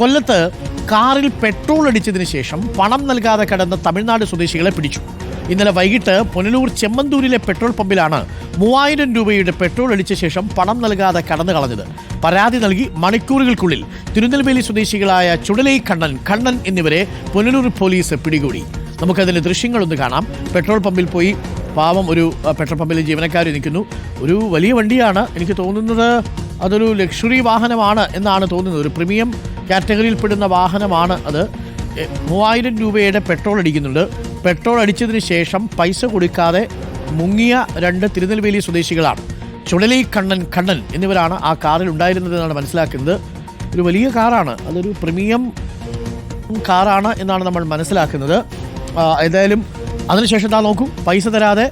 കൊല്ലത്ത് കാറിൽ പെട്രോൾ അടിച്ചതിന് ശേഷം പണം നൽകാതെ കടന്ന തമിഴ്നാട് സ്വദേശികളെ പിടിച്ചു. ഇന്നലെ വൈകിട്ട് പുനലൂർ ചെമ്മന്തൂരിലെ പെട്രോൾ പമ്പിലാണ് മൂവായിരം രൂപയുടെ പെട്രോൾ അടിച്ച ശേഷം പണം നൽകാതെ കടന്നു കളഞ്ഞത്. പരാതി നൽകി മണിക്കൂറുകൾക്കുള്ളിൽ തിരുനെൽവേലി സ്വദേശികളായ ചുടലൈ കണ്ണൻ കണ്ണൻ എന്നിവരെ പുനലൂർ പോലീസ് പിടികൂടി. നമുക്കതിന്റെ ദൃശ്യങ്ങളൊന്ന് കാണാം. പെട്രോൾ പമ്പിൽ പോയി പാവം ഒരു പെട്രോൾ പമ്പിലെ ജീവനക്കാർ നിൽക്കുന്നു. ഒരു വലിയ വണ്ടിയാണ്. എനിക്ക് തോന്നുന്നത് അതൊരു ലക്ഷറി വാഹനമാണ് എന്നാണ് തോന്നുന്നത്. ഒരു പ്രീമിയം കാറ്റഗറിയിൽപ്പെടുന്ന വാഹനമാണ് അത്. മൂവായിരം രൂപയുടെ പെട്രോൾ അടിക്കുന്നുണ്ട്. പെട്രോൾ അടിച്ചതിന് ശേഷം പൈസ കൊടുക്കാതെ മുങ്ങിയ രണ്ട് തിരുനെൽവേലി സ്വദേശികളാണ്. ചുഴലി കണ്ണൻ കണ്ണൻ എന്നിവരാണ് ആ കാറിൽ ഉണ്ടായിരുന്നതെന്നാണ് മനസ്സിലാക്കുന്നത്. ഒരു വലിയ കാറാണ്. അതൊരു പ്രീമിയം കാറാണ് എന്നാണ് നമ്മൾ മനസ്സിലാക്കുന്നത്. ഏതായാലും അതിനുശേഷം താ നോക്കൂ? പൈസ തരാതെ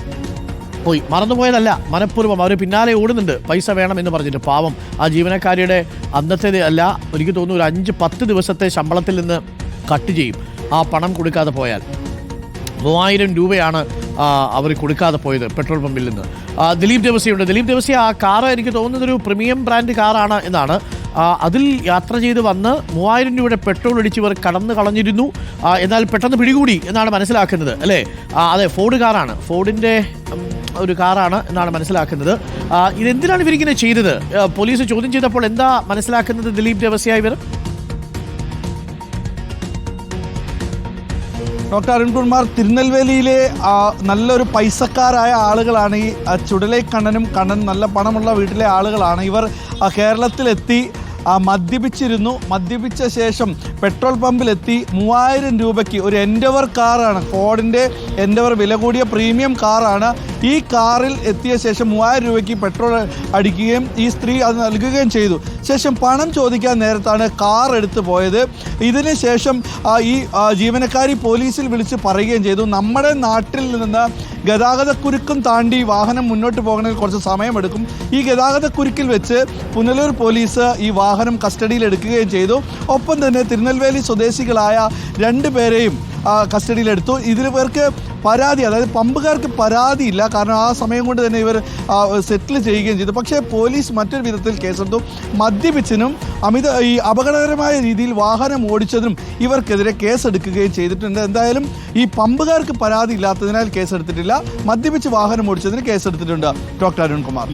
പോയി. മറന്നുപോയതല്ല. മനഃപൂർവം അവർ പിന്നാലെ ഓടുന്നുണ്ട്. പൈസ വേണം എന്ന് പറഞ്ഞിട്ട്. പാവം. ആ ജീവനക്കാരിയുടെ അന്നത്തെ അല്ല എനിക്ക് തോന്നുന്നു ഒരു അഞ്ച് പത്ത് ദിവസത്തെ ശമ്പളത്തിൽ നിന്ന് കട്ട് ചെയ്യും. ആ പണം കൊടുക്കാതെ പോയാൽ. മൂവായിരം രൂപയാണ് അവർ കൊടുക്കാതെ പോയത് പെട്രോൾ പമ്പിൽ നിന്ന്. ദിലീപ് ദേവസ്യയുണ്ട്. ദിലീപ് ദേവസി ആ കാറ് എനിക്ക് തോന്നുന്നത് ഒരു പ്രീമിയം ബ്രാൻഡ് കാറാണ് എന്നാണ് അതിൽ യാത്ര ചെയ്ത് വന്ന് മൂവായിരം രൂപയുടെ പെട്രോൾ അടിച്ച് ഇവർ കടന്നു കളഞ്ഞിരുന്നു. എന്നാൽ പെട്ടെന്ന് പിടികൂടി എന്നാണ് മനസ്സിലാക്കുന്നത് അല്ലേ? അതെ ഫോർഡ് കാറാണ്. ഫോർഡിന്റെ ഒരു കാറാണ് എന്നാണ് മനസ്സിലാക്കുന്നത്. ഇതെന്തിനാണ് ഇവരിങ്ങനെ ചെയ്തത്? പോലീസ് ചോദ്യം ചെയ്തപ്പോൾ എന്താ മനസ്സിലാക്കുന്നത് ദിലീപ് ദേവസ്യ ഇവർ? ഡോക്ടർ അരുൺകുമാർ തിരുനെൽവേലിയിലെ നല്ലൊരു പൈസക്കാരായ ആളുകളാണ് ഈ ആ, ചുടലൈ കണ്ണനും കണ്ണൻ നല്ല പണമുള്ള വീട്ടിലെ ആളുകളാണ്. ഇവർ കേരളത്തിലെത്തി മദ്യപിച്ചിരുന്നു. മദ്യപിച്ച ശേഷം പെട്രോൾ പമ്പിലെത്തി മൂവായിരം രൂപയ്ക്ക് ഒരു എൻഡവർ കാറാണ്. ഫോർഡിന്റെ എൻഡവർ വില കൂടിയ പ്രീമിയം കാറാണ്. ഈ കാറിൽ എത്തിയ ശേഷം മൂവായിരം രൂപയ്ക്ക് പെട്രോൾ അടിക്കുകയും ഈ സ്ത്രീ അത് നൽകുകയും ചെയ്തു. ശേഷം പണം ചോദിക്കാൻ നേരത്താണ് കാർ എടുത്തു പോയത്. ഇതിന് ശേഷം ഈ ജീവനക്കാരി പോലീസിൽ വിളിച്ച് പറയുകയും ചെയ്തു. നമ്മുടെ നാട്ടിൽ നിന്ന് ഗതാഗതക്കുരുക്കും താണ്ടി വാഹനം മുന്നോട്ട് പോകണമെങ്കിൽ കുറച്ച് സമയമെടുക്കും. ഈ ഗതാഗതക്കുരുക്കിൽ വെച്ച് പുനലൂർ പോലീസ് ഈ വാഹനം കസ്റ്റഡിയിൽ എടുക്കുകയും ചെയ്തു. ഒപ്പം തന്നെ തിരുനെൽവേലി സ്വദേശികളായ രണ്ട് പേരെയും കസ്റ്റഡിയിലെടുത്തു. ഇതിൽ പേർക്ക് പരാതി അതായത് പമ്പുകാർക്ക് പരാതിയില്ല. കാരണം ആ സമയം കൊണ്ട് തന്നെ ഇവർ സെറ്റിൽ ചെയ്യുകയും ചെയ്തു. പക്ഷേ പോലീസ് മറ്റൊരു വിധത്തിൽ കേസെടുത്തു. മദ്യപിച്ചതിനും അമിത ഈ അപകടകരമായ രീതിയിൽ വാഹനം ഓടിച്ചതിനും ഇവർക്കെതിരെ കേസെടുക്കുകയും ചെയ്തിട്ടുണ്ട്. എന്തായാലും ഈ പമ്പുകാർക്ക് പരാതി ഇല്ലാത്തതിനാൽ കേസെടുത്തിട്ടില്ല. മദ്യപിച്ച് വാഹനം ഓടിച്ചതിന് കേസെടുത്തിട്ടുണ്ട് ഡോക്ടർ അരുൺകുമാർ.